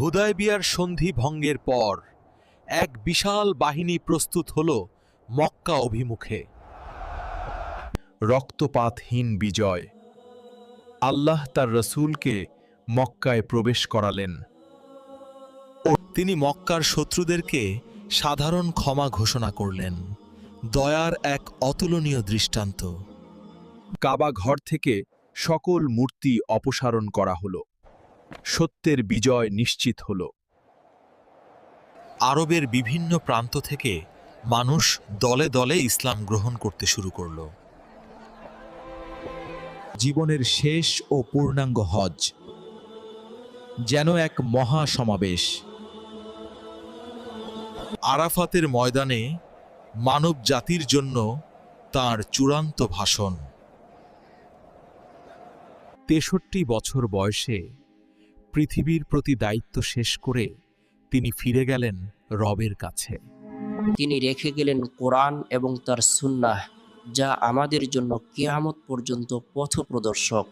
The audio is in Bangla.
হুদায়বিয়ার সন্ধি ভঙ্গের পর এক বিশাল বাহিনী প্রস্তুত হল মক্কা অভিমুখে। রক্তপাতহীন বিজয়। আল্লাহ তার রসুলকে মক্কায় প্রবেশ করালেন। তিনি মক্কার শত্রুদেরকে সাধারণ ক্ষমা ঘোষণা করলেন। দয়ার এক অতুলনীয় দৃষ্টান্ত। কাবা ঘর থেকে সকল মূর্তি অপসারণ করা হল। সত্যের বিজয় নিশ্চিত হল। আরবের বিভিন্ন প্রান্ত থেকে মানুষ দলে দলে ইসলাম গ্রহণ করতে শুরু করল। জীবনের শেষ ও পূর্ণাঙ্গ হজ যেন এক মহা সমাবেশ। আরাফাতের ময়দানে মানব জাতির জন্য তার চূড়ান্ত ভাষণ। তেষট্টি বছর বয়সে পৃথিবীর প্রতি দায়িত্ব শেষ করে তিনি ফিরে গেলেন রবের কাছে। তিনি রেখে গেলেন কোরআন এবং তার সুন্না যা আমাদের জন্য কেয়ামত পর্যন্ত পথপ্রদর্শক।